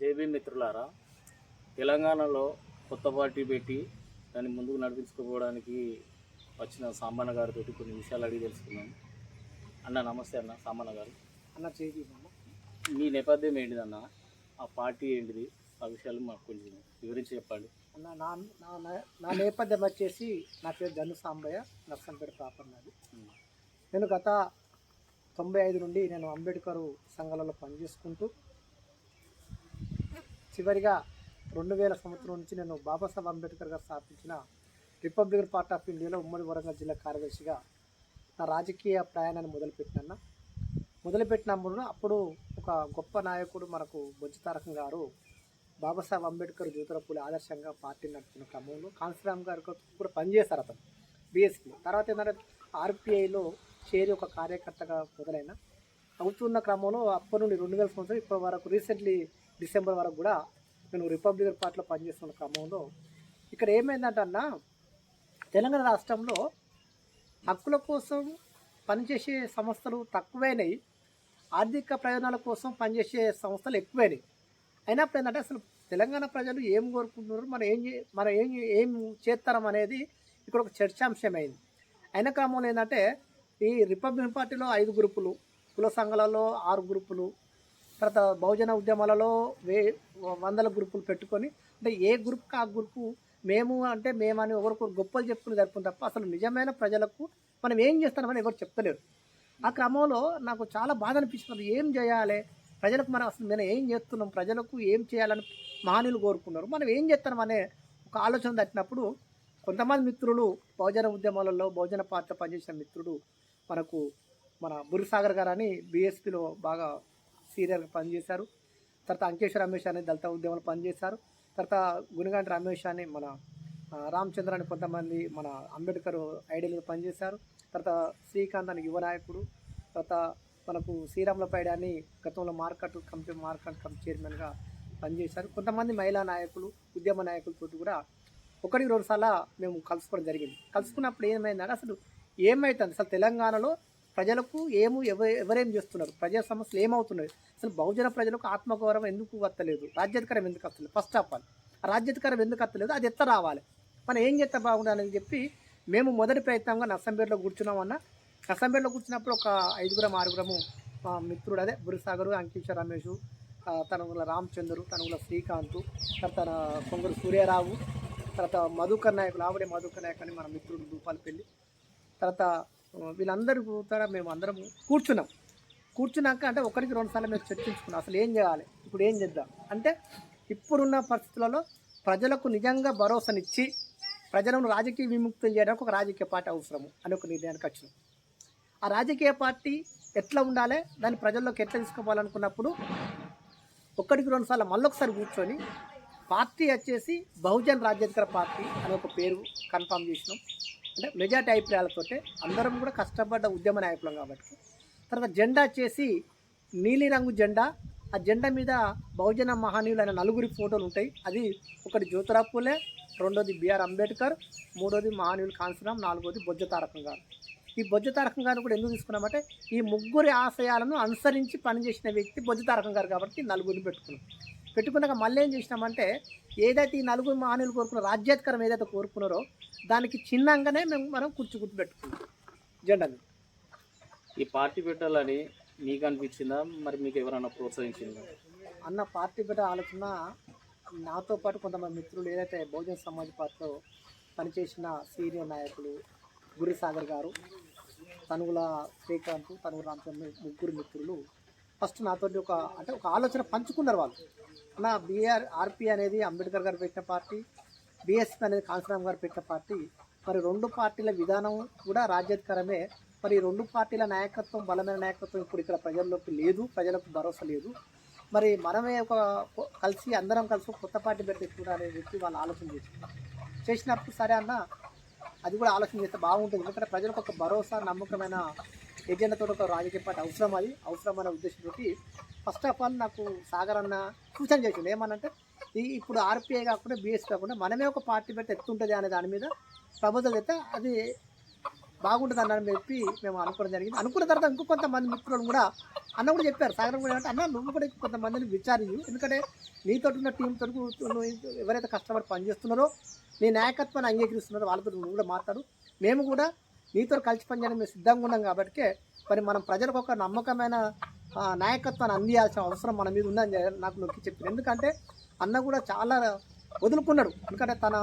JB మిత్రులారా తెలంగాణలో కొత్త పార్టీ పెట్టి దాన్ని ముందుకు నడిపించుకోవడానికి వచ్చిన సామాన్య గారితో కొన్ని విషయాలు అడిగి తెలుసుకున్నాం అన్న నమస్తే అన్న సామాన్య గారు. అన్న అన్న మీ నేపథ్యం ఏంటిదన్న? ఆ పార్టీ ఏంటిది? ఆ విషయాలు మాకు కొంచెం వివరించి చెప్పండి. అన్న నా నా నేపథ్యం వచ్చేసి నా పేరు జన్ను సాంబయ్య నర్సంపేట ప్రాపర్ నాది. నేను గత తొంభై ఐదు నుండి నేను అంబేద్కర్ సంఘాలలో పనిచేసుకుంటూ చివరిగా రెండు వేల సంవత్సరం నుంచి నేను బాబాసాహెబ్ అంబేద్కర్ గారు స్థాపించిన రిపబ్లికన్ పార్టీ ఆఫ్ ఇండియాలో ఉమ్మడి వరంగల్ జిల్లా కార్యదర్శిగా నా రాజకీయ ప్రయాణాన్ని మొదలుపెట్టినన్న. మొదలుపెట్టినప్పుడు అప్పుడు ఒక గొప్ప నాయకుడు మనకు బొజ్జు తారకం గారు బాబాసాహెబ్ అంబేద్కర్ జ్యోతులపూలి ఆదర్శంగా పార్టీ నడుపుతున్న క్రమంలో కాన్సీరామ్ గారు కూడా పనిచేశారు అతను బీఎస్పీ తర్వాత ఏంటంటే ఆర్పిఐలో చేరి ఒక కార్యకర్తగా మొదలైన. అవుతున్న క్రమంలో అప్పటి నుండి రెండు వేల సంవత్సరం ఇప్పటి వరకు రీసెంట్లీ డిసెంబర్ వరకు కూడా నేను రిపబ్లికన్ పార్టీలో పనిచేస్తున్న క్రమంలో ఇక్కడ ఏమైందంటే అన్న తెలంగాణ రాష్ట్రంలో హక్కుల కోసం పనిచేసే సంస్థలు తక్కువైనాయి. ఆర్థిక ప్రయోజనాల కోసం పనిచేసే సంస్థలు ఎక్కువైనాయి. అయినప్పుడు ఏంటంటే అసలు తెలంగాణ ప్రజలు ఏం కోరుకుంటున్నారు? మనం ఏం చే- మనం ఏం ఏం చేస్తారం అనేది ఇక్కడ ఒక చర్చాంశమైంది. అయిన క్రమంలో ఏంటంటే ఈ రిపబ్లికన్ పార్టీలో ఐదు గ్రూపులు కుల సంఘాలలో ఆరు గ్రూపులు తర్వాత బహుజన ఉద్యమాలలో వే వందల గ్రూపులు పెట్టుకొని అంటే ఏ గ్రూప్కి ఆ గ్రూపు మేము అంటే మేమని ఒకరికొకరు గొప్పలు చెప్పుకుని జరుపుకుని తప్ప అసలు నిజమైన ప్రజలకు మనం ఏం చేస్తామని ఎవరు చెప్తలేరు. ఆ క్రమంలో నాకు చాలా బాధ అనిపించినది ఏం చేయాలి? ప్రజలకు మనం అసలు నేను ఏం చేస్తున్నాం? ప్రజలకు ఏం చేయాలని మహనీయులు కోరుకున్నారు. మనం ఏం చేస్తున్నాం అనే ఒక ఆలోచన తట్టినప్పుడు కొంతమంది మిత్రులు బహుజన ఉద్యమాలలో బహుజన పాత్ర పనిచేసిన మిత్రుడు మనకు మన బురిసాగర్ గారు అని బీఎస్పీలో బాగా సీరియల్గా పనిచేశారు. తర్వాత అంకేష్ రమేష్ అనే దళిత ఉద్యమంలో పనిచేశారు. తర్వాత గుణగాంటి రమేష్ అని మన రామచంద్ర అని కొంతమంది మన అంబేద్కర్ ఐడియల్గా పనిచేశారు. తర్వాత శ్రీకాంత్ అని యువ నాయకుడు. తర్వాత మనకు శ్రీరాములపైడి అని గతంలో మార్కెట్ కమిటీ మార్కెట్ కమిటీ చైర్మన్గా పనిచేశారు. కొంతమంది మహిళా నాయకులు ఉద్యమ నాయకులతో కూడా ఒకటి రెండు సార్లు మేము కలుసుకోవడం జరిగింది. కలుసుకున్నప్పుడు ఏమైందంటే అసలు ఏమవుతుంది అసలు తెలంగాణలో ప్రజలకు ఏము ఎవ ఎవరేం చేస్తున్నారు? ప్రజా సమస్యలు ఏమవుతున్నాయి? అసలు బహుజన ప్రజలకు ఆత్మగౌరవం ఎందుకు వస్తలేదు? రాజ్యాధికారం ఎందుకు వస్తలేదు? ఫస్ట్ ఆఫ్ ఆల్ ఆ రాజ్యాధికారం ఎందుకు వస్తలేదు? అది ఎత్త రావాలి? మనం ఏం చేస్తే బాగుండాలని చెప్పి మేము మొదటి ప్రయత్నంగా నర్సంపేటలో కూర్చున్నామన్న. నర్సంపేటలో కూర్చున్నప్పుడు ఒక ఐదుగురం ఆరుగురము మా మిత్రుడు అదే బురిసాగరు అంకిష రమేష్ ఆ, తనుగుల రామచంద్రు తనుగుల శ్రీకాంత్ తర్వాత తన కొంగరు సూర్యారావు తర్వాత మధుకర్ నాయకులు ఆవిడే మధుకర్ నాయక్ అని మన మిత్రుడు భూపాలపల్లి తర్వాత వీళ్ళందరూ కూడా మేము అందరం కూర్చున్నాం. కూర్చున్నాక అంటే ఒకరికి రెండు సార్లు మేము చర్చించుకున్నాం. అసలు ఏం చేయాలి? ఇప్పుడు ఏం చేద్దాం? అంటే ఇప్పుడున్న పరిస్థితులలో ప్రజలకు నిజంగా భరోసానిచ్చి ప్రజలను రాజకీయ విముక్తం చేయడానికి ఒక రాజకీయ పార్టీ అవసరము అని ఒక నిర్ణయానికి వచ్చినాం. ఆ రాజకీయ పార్టీ ఎట్లా ఉండాలి? దాన్ని ప్రజల్లోకి ఎట్లా తీసుకోవాలనుకున్నప్పుడు ఒక్కడికి రెండు సార్లు మళ్ళొకసారి కూర్చొని పార్టీ వచ్చేసి బహుజన్ రాజ్యాధికార పార్టీ అని ఒక పేరు కన్ఫామ్ చేసినాం. అంటే మెజార్టీ అభిప్రాయాలతోటే అందరం కూడా కష్టపడ్డ ఉద్యమ నాయకులం కాబట్టి. తర్వాత జెండా వచ్చేసి నీలిరంగు జెండా. ఆ జెండా మీద బహుజన మహనీయులు అనే నలుగురి ఫోటోలు ఉంటాయి. అది ఒకటి జ్యోతిరావు పూలే రెండోది బిఆర్ అంబేద్కర్ మూడోది మహనీయులు కాన్సరామ్ నాలుగోది బొజ్జ తారకం గారు. ఈ బొజ్జ తారకం గారు కూడా ఎందుకు తీసుకున్నామంటే ఈ ముగ్గురి ఆశయాలను అనుసరించి పనిచేసిన వ్యక్తి బొజ్జ తారకం గారు కాబట్టి నలుగురిని పెట్టుకున్నాం. పెట్టుకున్నాక మళ్ళీ ఏం చేసినామంటే ఏదైతే ఈ నలుగురు మహనీయులు కోరుకున్న రాజ్యాధికారం ఏదైతే కోరుకున్నారో దానికి చిన్నంగానే మేము మనం కుర్చీ గుర్తు పెట్టుకున్నాం. జెండాని. ఈ పార్టీ పెట్టాలని మీకు అనిపించిందా? మరి మీకు ఎవరైనా ప్రోత్సహించిందా? అన్న పార్టీ పెట్టే ఆలోచన నాతో పాటు కొంతమంది మిత్రులు ఏదైతే బహుజన సమాజ్ పార్టీలో పనిచేసిన సీనియర్ నాయకులు గురిసాగర్ గారు తనుగుల శ్రీకాంత్ తనుగుల రామచంద్ర ముగ్గురు మిత్రులు ఫస్ట్ నాతోటి ఒక అంటే ఒక ఆలోచన పంచుకున్నారు వాళ్ళు. నా బీఆర్ ఆర్పీ అనేది అంబేద్కర్ గారు పెట్టిన పార్టీ బీఎస్పీ అనేది కాంసరామ్ గారు పెట్టిన పార్టీ. మరి రెండు పార్టీల విధానం కూడా రాజ్యాధికారమే. మరి రెండు పార్టీల నాయకత్వం బలమైన నాయకత్వం ఇప్పుడు ఇక్కడ ప్రజల్లోకి లేదు ప్రజలకు భరోసా లేదు. మరి మనమే ఒక కలిసి అందరం కలిసి కొత్త పార్టీ పెట్టించుకుంటారని చెప్పి వాళ్ళు ఆలోచన చేస్తున్నారు. చేసినప్పుడు సరే అన్న అది కూడా ఆలోచన చేస్తే బాగుంటుంది. ఎందుకంటే ప్రజలకు ఒక భరోసా నమ్మకమైన ఎజెండాతో ఒక రాజకీయ పార్టీ అవసరం అది అవసరం అన్న ఉద్దేశం ఉద్దేశంతో ఫస్ట్ ఆఫ్ ఆల్ నాకు సాగర్ అన్న సూచన చేసింది ఏమనంటే ఈ ఇప్పుడు ఆర్పీఐ కాకుండా బీఎస్ కాకుండా మనమే ఒక పార్టీ పెట్టి ఎత్తుంటుంది అనే దాని మీద ప్రభుత్వం అయితే అది బాగుంటుంది అన్న చెప్పి మేము అనుకోవడం జరిగింది. అనుకున్న తర్వాత ఇంకో కొంతమంది మిత్రులు కూడా అన్న కూడా చెప్పారు. సాగరం కూడా ఏమంటే అన్న నువ్వు కూడా కొంతమందిని విచారించు. ఎందుకంటే నీతో ఉన్న టీంతో నువ్వు ఎవరైతే కష్టపడి పనిచేస్తున్నారో నీ నాయకత్వాన్ని అంగీకరిస్తున్నారో వాళ్ళతో నువ్వు కూడా మాట్లాడు. మేము కూడా నీతో కలిసి పనిచేయడం మేము సిద్ధంగా ఉన్నాం కాబట్టి మరి మనం ప్రజలకు ఒక నమ్మకమైన నాయకత్వాన్ని అందియాల్సిన అవసరం మన మీద ఉందని నాకు నొక్కి చెప్పారు. ఎందుకంటే అన్న కూడా చాలా వదులుకున్నాడు. ఎందుకంటే తన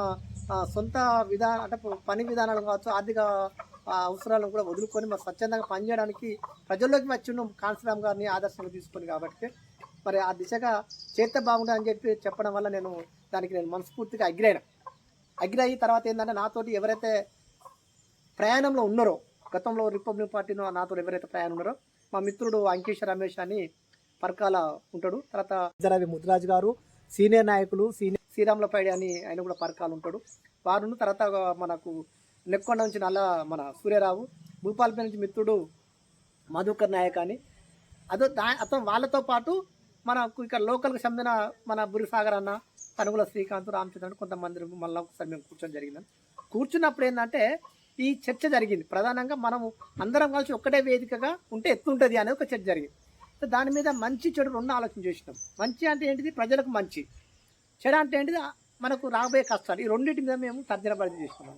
సొంత విధా అంటే పని విధానాలు కావచ్చు ఆర్థిక అవసరాలను కూడా వదులుకొని మరి స్వచ్ఛందంగా పనిచేయడానికి ప్రజల్లోకి వచ్చి ఉన్న. కాన్సరామ్ గారిని ఆదర్శంగా తీసుకొని కాబట్టి మరి ఆ దిశగా చేస్తే బాగుంటుందని చెప్పి చెప్పడం వల్ల నేను దానికి నేను మనస్ఫూర్తిగా అగ్రైన అగ్రి అయిన తర్వాత ఏంటంటే నాతోటి ఎవరైతే ప్రయాణంలో ఉన్నారో గతంలో రిపబ్లిక్ పార్టీలో నాతో ఎవరైతే ప్రయాణం ఉన్నారో మా మిత్రుడు అంకేష్ రమేష్ అని పరకాల ఉంటాడు. తర్వాత జరావి ముద్రాజ్ గారు సీనియర్ నాయకులు సీనియర్ శ్రీరాములపాడి అని ఆయన కూడా పరకాలు ఉంటాడు. వారు తర్వాత మనకు నెక్కొండ నుంచి నల్ల మన సూర్యరావు భూపాలపై నుంచి మిత్రుడు మధుకర్ నాయక్ అని. అదో దా అతను వాళ్ళతో పాటు మనకు ఇక్కడ లోకల్కి చెందిన మన బురిసాగర్ అన్న తనుగుల శ్రీకాంత్ రామచంద్ర కొంతమంది మళ్ళీ ఒకసారి మేము కూర్చొని జరిగింది. కూర్చున్నప్పుడు ఏంటంటే ఈ చర్చ జరిగింది. ప్రధానంగా మనము అందరం కలిసి ఒక్కటే వేదికగా ఉంటే ఎత్తుంటుంది అనేది ఒక చర్చ జరిగింది. సో దాని మీద మంచి చెడు రెండు ఆలోచన చేసినాం. మంచి అంటే ఏంటిది? ప్రజలకు మంచి. చెడు అంటే ఏంటిది? మనకు రాబోయే కష్టాలు. ఈ రెండింటి మీద మేము తర్జన పరిధి చేసినాం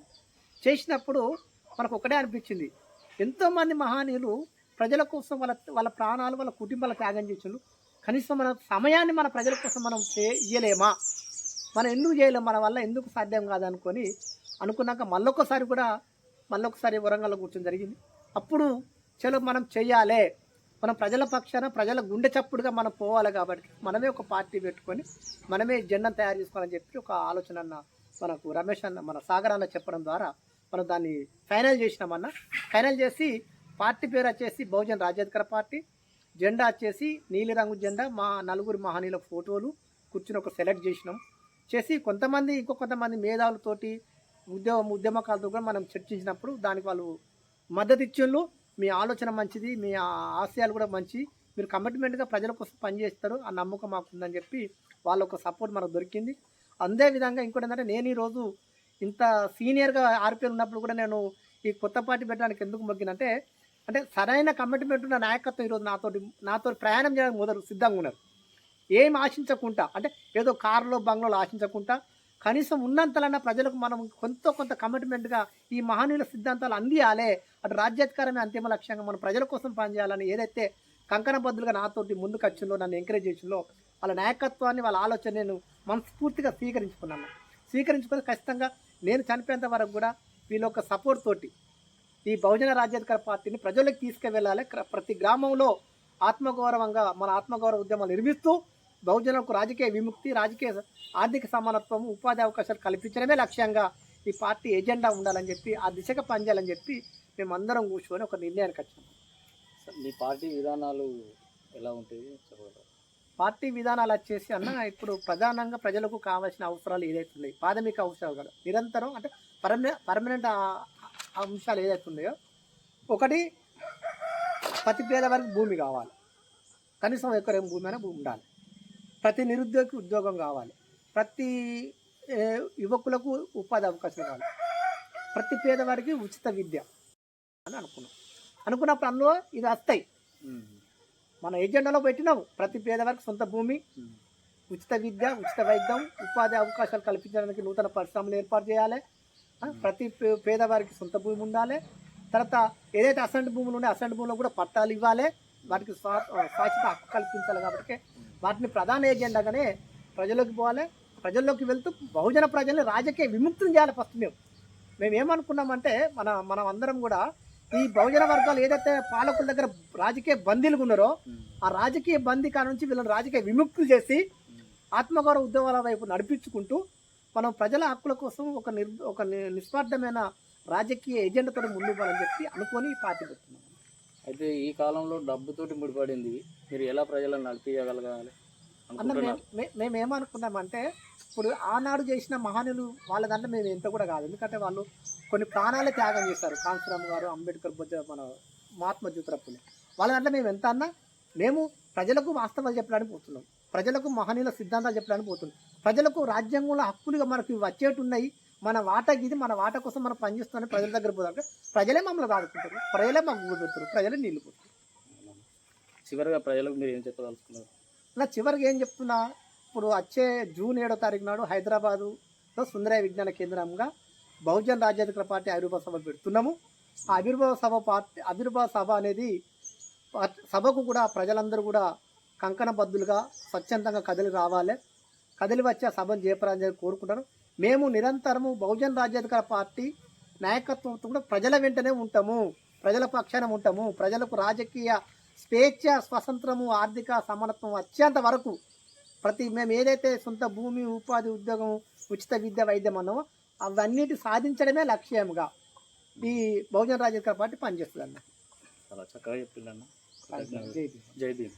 చేసినప్పుడు మనకు ఒకటే అనిపించింది. ఎంతోమంది మహానీయులు ప్రజల కోసం వాళ్ళ వాళ్ళ ప్రాణాలు వాళ్ళ కుటుంబాల త్యాగం చేసిండ్రు. కనీసం మన సమయాన్ని మన ప్రజల కోసం మనం చే ఇయ్యలేమా? మనం ఎందుకు చేయలేము మన వల్ల ఎందుకు సాధ్యం కాదనుకొని అనుకున్నాక మళ్ళొకసారి కూడా మళ్ళీ ఒకసారి వరంగల్లో కూర్చొని జరిగింది. అప్పుడు చలో మనం చెయ్యాలే. మనం ప్రజల పక్షాన ప్రజల గుండె చప్పుడుగా మనం పోవాలి కాబట్టి మనమే ఒక పార్టీ పెట్టుకొని మనమే జెండాను తయారు చేసుకోవాలని చెప్పి ఒక ఆలోచన అన్న మనకు రమేష్ అన్న మన సాగర్ అన్న చెప్పడం ద్వారా మనం దాన్ని ఫైనల్ చేసినామన్న ఫైనల్ చేసి పార్టీ పేరు వచ్చేసి బహుజన్ రాజ్యాధికార పార్టీ. జెండా వచ్చేసి నీలిరంగు జెండా. మా నలుగురు మహనీయుల ఫోటోలు కూర్చుని ఒక సెలెక్ట్ చేసినాం. చేసి కొంతమంది ఇంకో కొంతమంది మేధావులతోటి ఉద్యమ ఉద్యమకాలతో కూడా మనం చర్చించినప్పుడు దానికి వాళ్ళు మద్దతు ఇచ్చిండ్రు మీ ఆలోచన మంచిది మీ ఆశయాలు కూడా మంచి. మీరు కమిట్మెంట్గా ప్రజల కోసం పనిచేస్తారు ఆ నమ్మకం మాకు ఉందని చెప్పి వాళ్ళ ఒక సపోర్ట్ మనకు దొరికింది. అదే విధంగా ఇంకోటి ఏంటంటే నేను ఈరోజు ఇంత సీనియర్గా ఆర్పిఎల్ ఉన్నప్పుడు కూడా నేను ఈ కొత్త పార్టీ పెట్టడానికి ఎందుకు మొగ్గినంటే అంటే సరైన కమిట్మెంట్ ఉన్న నాయకత్వం ఈరోజు నాతోటి నాతో ప్రయాణం చేయడానికి మొదలు సిద్ధంగా ఉన్నారు. ఏం ఆశించకుండా అంటే ఏదో కారులో బంగ్లాలో ఆశించకుండా కనీసం ఉన్నంతలన్నా ప్రజలకు మనం కొంత కొంత కమిట్మెంట్గా ఈ మహనీయుల సిద్ధాంతాలు అందియాలే. అటు రాజ్యాధికారమే అంతిమ లక్ష్యంగా మనం ప్రజల కోసం పనిచేయాలని ఏదైతే కంకణబద్దులుగా నాతోటి ముందుకు వచ్చిందో నన్ను ఎంకరేజ్ చేసిందో వాళ్ళ నాయకత్వాన్ని వాళ్ళ ఆలోచన నేను మనస్ఫూర్తిగా స్వీకరించుకున్నాను. స్వీకరించుకొని ఖచ్చితంగా నేను చనిపోయేంత వరకు కూడా వీళ్ళ యొక్క సపోర్ట్ తోటి ఈ బహుజన రాజ్యాధికార పార్టీని ప్రజలకు తీసుకువెళ్ళాలి ప్రతి గ్రామంలో ఆత్మగౌరవంగా మన ఆత్మగౌరవ ఉద్యమాలు నిర్మిస్తూ బహుజనులకు రాజకీయ విముక్తి రాజకీయ ఆర్థిక సమానత్వం ఉపాధి అవకాశాలు కల్పించడమే లక్ష్యంగా ఈ పార్టీ ఎజెండా ఉండాలని చెప్పి ఆ దిశగా పనిచేయాలని చెప్పి మేమందరం కూర్చొని ఒక నిర్ణయానికి వచ్చాం. మీ పార్టీ విధానాలు ఎలా ఉంటాయి? పార్టీ విధానాలు వచ్చేసి అన్న ఇప్పుడు ప్రధానంగా ప్రజలకు కావాల్సిన అవసరాలు ఏదైతే ఉన్నాయో ప్రాథమిక అవసరాలు నిరంతరం అంటే పర్మనె పర్మనెంట్ అంశాలు ఏదైతే ఉన్నాయో ఒకటి ప్రతి పేదవారికి భూమి కావాలి. కనీసం ఎకరం భూమి అయినా భూమి ఉండాలి. ప్రతి నిరుద్యోగికి ఉద్యోగం కావాలి. ప్రతి యువకులకు ఉపాధి అవకాశం కావాలి. ప్రతి పేదవారికి ఉచిత విద్య అని అనుకున్నాం. అనుకున్నప్పుడు అందులో ఇది వస్తాయి. మన ఎజెండాలో పెట్టినాము ప్రతి పేదవారికి సొంత భూమి ఉచిత విద్య ఉచిత వైద్యం ఉపాధి అవకాశాలు కల్పించడానికి నూతన పరిశ్రమలు ఏర్పాటు చేయాలి. ప్రతి పేదవారికి సొంత భూమి ఉండాలి. తర్వాత ఏదైతే అసంటి భూములు ఉన్నాయో అసంటి భూములు కూడా పట్టాలు ఇవ్వాలి. వాటికి స్వా శాశ్వత హక్కు కల్పించాలి కాబట్టి వాటిని ప్రధాన ఏజెండాగానే ప్రజల్లోకి పోవాలి. ప్రజల్లోకి వెళ్తూ బహుజన ప్రజల్ని రాజకీయ విముక్తిని చేయాలి ఫస్ట్ మేము. మేము ఏమనుకున్నామంటే మన మనం అందరం కూడా ఈ బహుజన వర్గాలు ఏదైతే పాలకుల దగ్గర రాజకీయ బందీలుగా ఉన్నారో ఆ రాజకీయ బందీ కాడ నుంచి వీళ్ళని రాజకీయ విముక్తులు చేసి ఆత్మగౌరవ ఉద్యమాల వైపు నడిపించుకుంటూ మనం ప్రజల హక్కుల కోసం ఒక నిర్ ఒక నిస్వార్థమైన రాజకీయ ఎజెండాతో ముందు పోవాలని చెప్పి అనుకొని ఈ పార్టీ పెడుతున్నాం అయితే ఈ కాలంలో డబ్బుతోటి ముడిపడింది. మీరు ఎలా ప్రజలను నడిపించగలగాలి మేము ఏమనుకున్నామంటే ఇప్పుడు ఆనాడు చేసిన మహానులు వాళ్ళ దాంట్లో మేము ఎంత కూడా కాదు. ఎందుకంటే వాళ్ళు కొన్ని ప్రాణాలే త్యాగం చేశారు. కాంశరామ్ గారు అంబేద్కర్ బుద్ధ మన మహాత్మా జ్యోతిరప్పులు. వాళ్ళ దాంట్లో మేము ఎంత అన్నా మేము ప్రజలకు వాస్తవాలు చెప్పడానికి పోతున్నాం. ప్రజలకు మహనీయుల సిద్ధాంతాలు చెప్పడానికి పోతున్నాం. ప్రజలకు రాజ్యాంగంలో హక్కులుగా మనకి వచ్చేటున్నాయి. మన వాటకి ఇది మన వాట కోసం మనం పనిచేస్తున్న ప్రజల దగ్గర పోదాం ప్రజలే మమ్మల్ని ఆడుకుంటారు ప్రజలే ఊరు పెడతారు. ప్రజలే నీళ్ళు పోతారు. చివరిగా ప్రజలకు మీరు ఏం చెప్పదలుచుకున్నారు? నా చివరికి ఏం చెప్తున్నా ఇప్పుడు వచ్చే జూన్ ఏడో తారీఖు నాడు హైదరాబాదులో సుందరయ్య విజ్ఞాన కేంద్రంగా బహుజన్ రాజ్యాధికార పార్టీ ఆవిర్భావ సభ పెడుతున్నాము. ఆ ఆవిర్భావ సభ పార్టీ ఆవిర్భావ సభ అనేది సభకు కూడా ప్రజలందరూ కూడా కంకణబద్దులుగా స్వచ్ఛందంగా కదిలి రావాలి. కదిలి వచ్చి ఆ సభను జయప్రాంజలి కోరుకుంటాను మేము నిరంతరము బహుజన్ రాజ్యాధికార పార్టీ నాయకత్వంతో కూడా ప్రజల వెంటనే ఉంటాము. ప్రజల పక్షాన ఉంటాము. ప్రజలకు రాజకీయ స్వేచ్ఛ స్వతంత్రము ఆర్థిక సమానత్వం వచ్చేంత వరకు ప్రతి మేము ఏదైతే సొంత భూమి ఉపాధి ఉద్యోగం ఉచిత విద్య వైద్యం అన్నామో అవన్నిటి సాధించడమే లక్ష్యంగా ఈ బహుజన రాజకీయ పార్టీ పనిచేస్తుంది అన్న చాలా చక్కగా చెప్పిందన్న జై భీమ్.